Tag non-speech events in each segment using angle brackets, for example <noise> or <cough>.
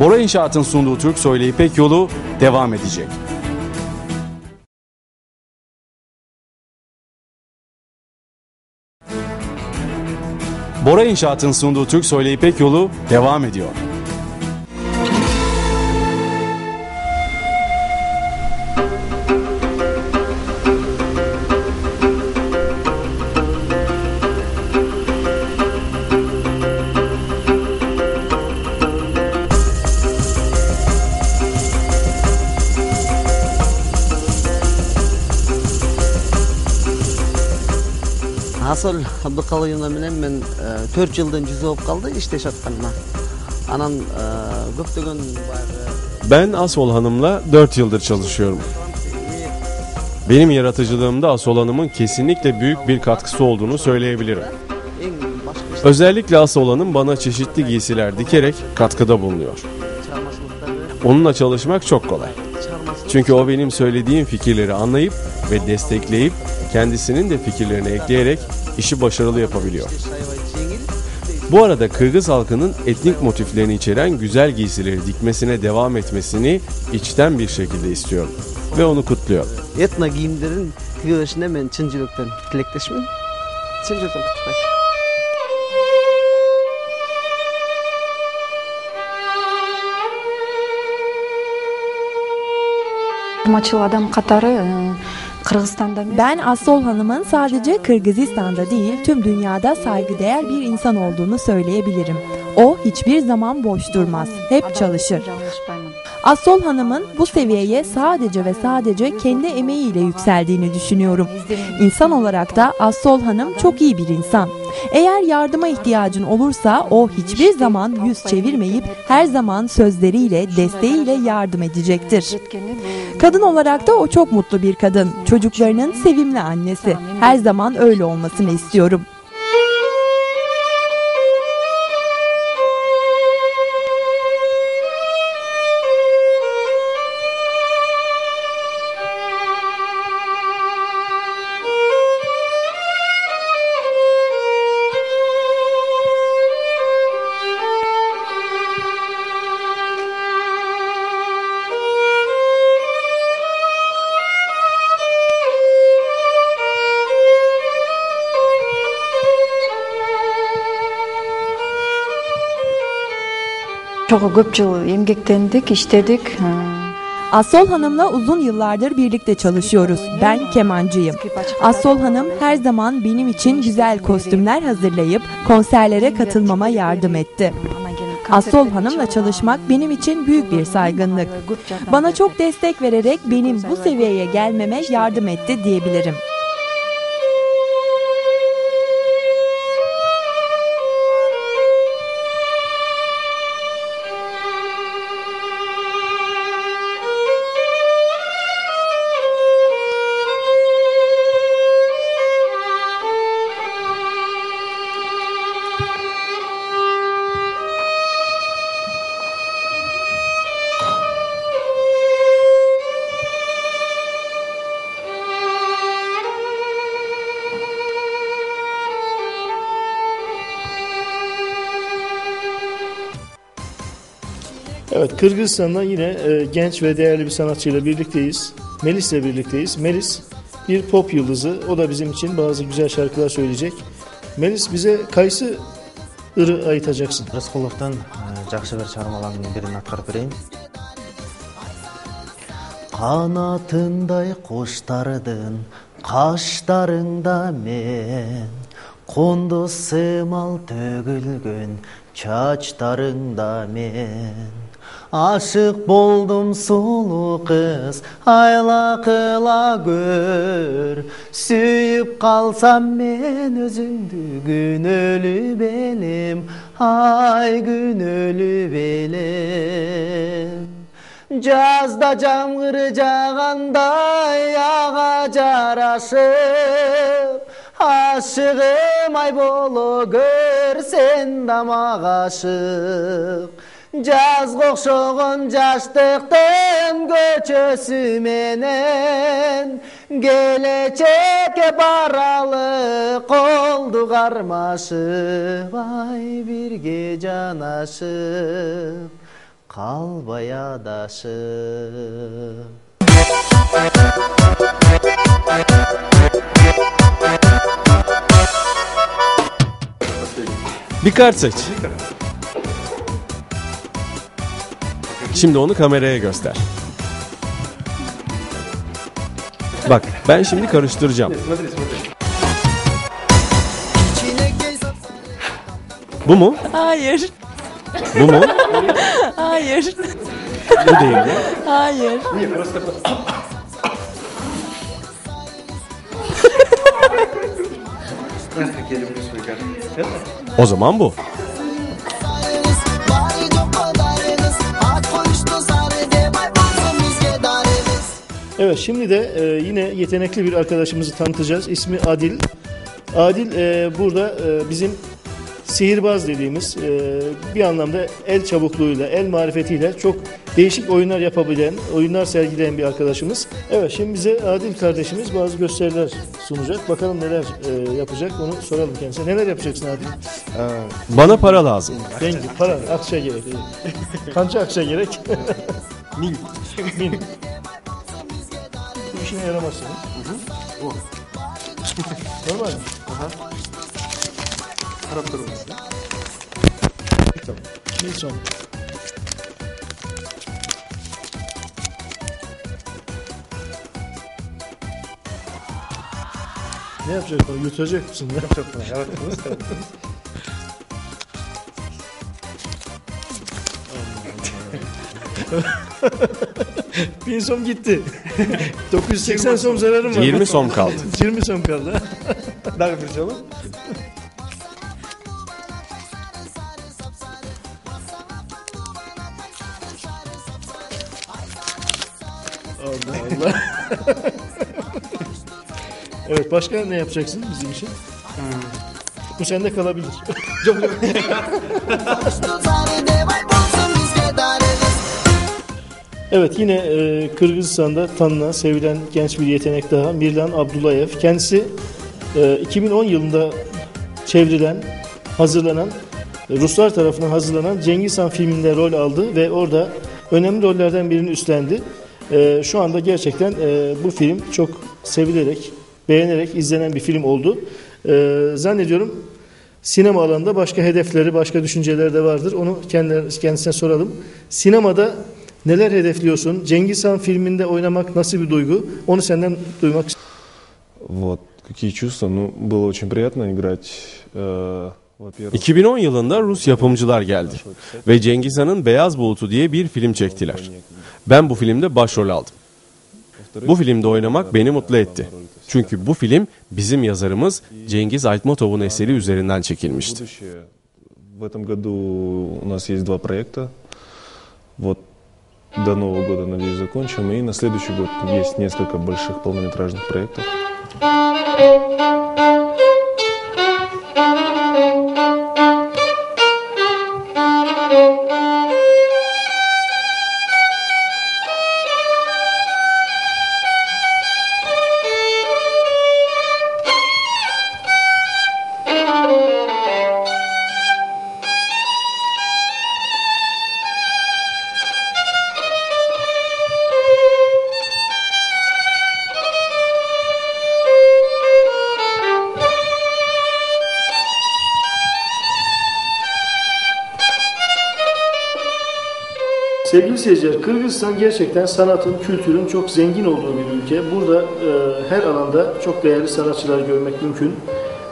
Bora İnşaat'ın sunduğu Türk Soylu İpek Yolu devam edecek. Bora İnşaat'ın sunduğu Türk Soylu İpek Yolu devam ediyor. асыл абдыкалыевна менен мен төрт жылдын жүзү болуп калды иштешип атканыма анан көптөгөн баягы Ben Asol Hanım'la 4 yıldır çalışıyorum. Benim yaratıcılığımda Asol Hanım'ın kesinlikle büyük bir katkısı olduğunu söyleyebilirim. эң башкы Özellikle Asol Hanım bana çeşitli giysiler dikerek katkıda bulunuyor. чыгармачылыктарды Onunla çalışmak çok kolay. Çünkü o benim söylediğim fikirleri anlayıp ve destekleyip kendisinin de fikirlerini ekleyerek işi başarılı yapabiliyor. Bu arada Kırgız halkının etnik motiflerini içeren güzel giysileri dikmesine devam etmesini içten bir şekilde istiyorum ve onu kutluyorum. Etna giyimlerin kıyılışına ben Çıncılık'tan tilekleşmeyim. Çıncılık'tan kutlayayım. чын жүрөктөн куттуктайм Чыгармачыл адам катары э, Kırgızistan'da эмес, Ben Assol Hanım'ın sadece Kırgızistan'da değil tüm dünyada saygıdeğer bir insan olduğunu söyleyebilirim. O hiçbir zaman boş durmaz, hep çalışır. Assol Hanım'ın bu seviyeye sadece ve sadece kendi emeğiyle yükseldiğini düşünüyorum. İnsan olarak da Assol Hanım çok iyi bir insan. Eğer yardıma ihtiyacın olursa o hiçbir zaman yüz çevirmeyip her zaman sözleriyle, desteğiyle yardım edecektir. Kadın olarak da o çok mutlu bir kadın. Çocuklarının sevimli annesi. Her zaman öyle olmasını istiyorum. Çok köp yıl emgeklendik, işledik. Assol Hanım'la uzun yıllardır birlikte çalışıyoruz. Ben kemancıyım. Assol Hanım her zaman benim için güzel kostümler hazırlayıp konserlere katılmama yardım etti. Assol Hanım'la çalışmak benim için büyük bir saygınlık. Bana çok destek vererek benim bu seviyeye gelmeme yardım etti diyebilirim. Evet, Kırgızistan'da yine e, genç ve değerli bir sanatçıyla birlikteyiz. Melis'le birlikteyiz. Melis bir pop yıldızı. O da bizim için bazı güzel şarkılar söyleyecek. Melis bize kaysı ırı ayıtacaksın. рысқұловтың ә, жақсы бір шығармаларының бірін атқарып берейін қанатындай құштардың қаштарыңда мен қонды сымал төгілген чачтарыңда мен Ашық болдым сұлу қыз, айла қыла көр. Сүйіп қалсам мен өзіңді күн өліп белім, ай күн өліп белім. Жазда жаңғыр жағандай аға жарашып, Ашығым ай болу көр, сен дамағашық. Жазга окшогон жаштыктын көчөсү менен келечекке баралы колду кармашып ай бирге жанашып калбай адашып. Bir Şimdi onu kameraya göster. Bak ben şimdi karıştıracağım. Bu mu? Hayır. Bu mu? Hayır. Bu değil mi? Hayır. O zaman bu. Evet şimdi de e, yine yetenekli bir arkadaşımızı tanıtacağız. İsmi Adil. Adil e, burada e, bizim sihirbaz dediğimiz e, bir anlamda el çabukluğuyla, el marifetiyle çok değişik oyunlar yapabilen, oyunlar sergileyen bir arkadaşımız. Evet şimdi bize Adil kardeşimiz bazı gösteriler sunacak. Bakalım neler e, yapacak onu soralım kendisine. Neler yapacaksın Adil? Bana para lazım. Rengi, para, akça gerek. <laughs> Kança akça gerek. Min. Min. İşine yaramaz senin. O. Normal mi? Arap durması. Tamam. Min son. Ne yapacak o? Yutacak mısın? Ne yapacak o? <laughs> Yarattınız <laughs> <laughs> Bin som gitti. <laughs> 980 som zararım var. 20 som kaldı. <laughs> 20 som kaldı. Daha bir canım. Allah Allah. evet başka ne yapacaksın bizim için? Bu sende kalabilir. Evet yine e, Kırgızistan'da tanınan, sevilen genç bir yetenek daha Mirlan Abdullayev. Kendisi e, 2010 yılında çevrilen, hazırlanan, e, Ruslar tarafından hazırlanan Cengiz Han filminde rol aldı ve orada önemli rollerden birini üstlendi. E, şu anda gerçekten e, bu film çok sevilerek, beğenerek izlenen bir film oldu. E, zannediyorum sinema alanında başka hedefleri, başka düşünceleri de vardır. Onu kendisine soralım. Sinemada Neler hedefliyorsun? Cengiz Han filminde oynamak nasıl bir duygu? Onu senden duymak istiyorum. Вот, какие чувства? Ну, было очень приятно играть. э, во-первых, 2010 yılında Rus yapımcılar geldi ve Cengiz Han'ın Beyaz Bulutu diye bir film çektiler. Ben bu filmde başrol aldım. Bu filmde oynamak beni mutlu etti. Çünkü bu film bizim yazarımız Cengiz Aytmatov'un eseri üzerinden çekilmişti. будущее. В этом году у нас есть два проекта. Вот до Нового года, надеюсь, закончим. И на следующий год есть несколько больших полнометражных проектов. Sevgili seyirciler, Kırgızistan gerçekten sanatın, kültürün çok zengin olduğu bir ülke. Burada e, her alanda çok değerli sanatçılar görmek mümkün.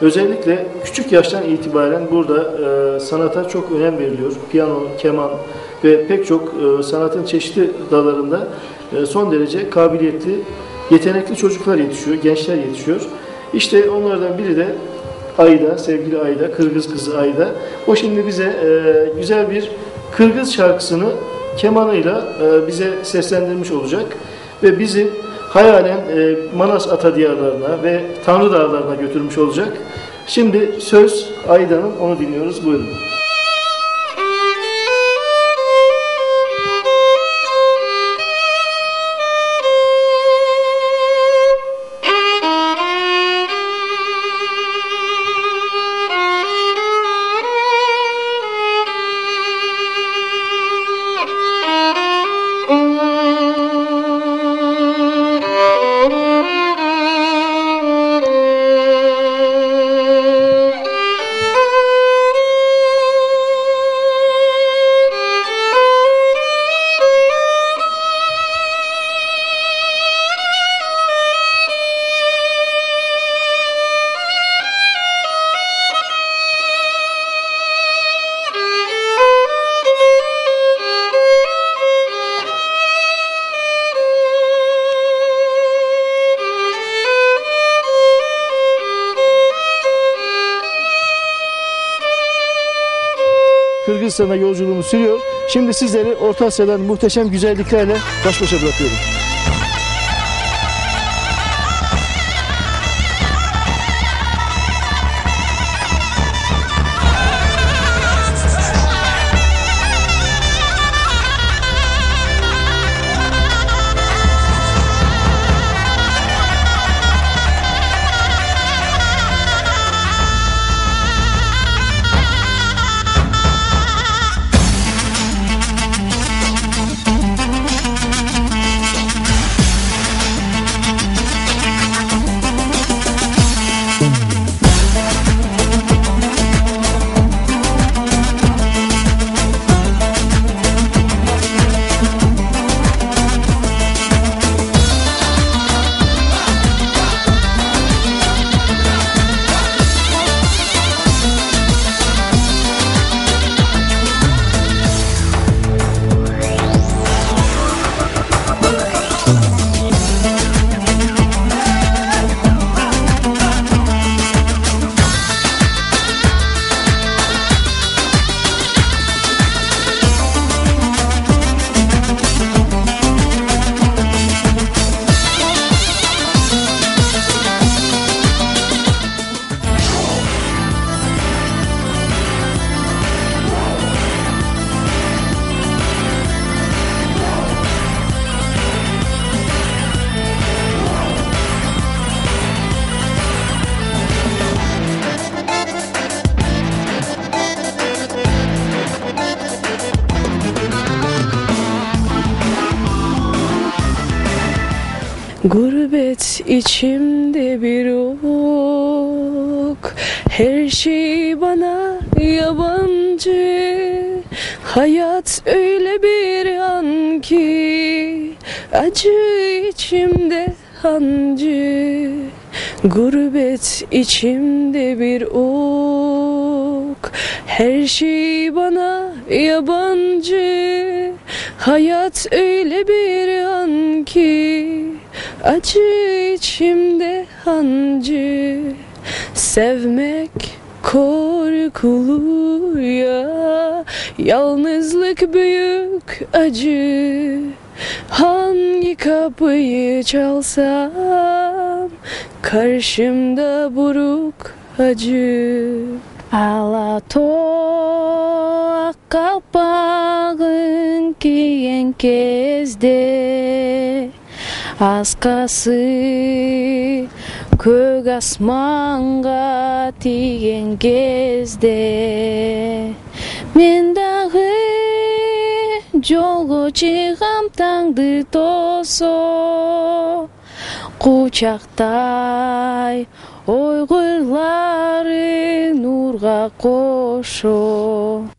Özellikle küçük yaştan itibaren burada e, sanata çok önem veriliyor. Piyano, keman ve pek çok e, sanatın çeşitli dallarında e, son derece kabiliyetli, yetenekli çocuklar yetişiyor, gençler yetişiyor. İşte onlardan biri de Ayda, sevgili Ayda, Kırgız kızı Ayda. O şimdi bize e, güzel bir Kırgız şarkısını kemanıyla e, bize seslendirmiş olacak ve bizi hayalen e, Manas Ata diyarlarına ve Tanrı Dağlarına götürmüş olacak. Şimdi söz Ayda'nın onu dinliyoruz. Buyurun. Kırgızistan'a yolculuğumuz sürüyor. Şimdi sizleri Orta Asya'dan muhteşem güzelliklerle baş başa bırakıyorum. Gurbet içimde bir ok Her şey bana yabancı. Hayat öyle bir an ki Acı içimde hancı. Gurbet içimde bir ok Her şey bana yabancı. Hayat öyle bir an ki Acı içimde hancı Sevmek korkulu ya. Yalnızlık büyük acı Hangi kapıyı çalsam Karşımda buruk acı. Alato kalpağın giyen kezdе Аскасы көк асманға тиген кезде мен дағы жолго чыгам таңды тосо. Кучактай ойгурлары нурга кошо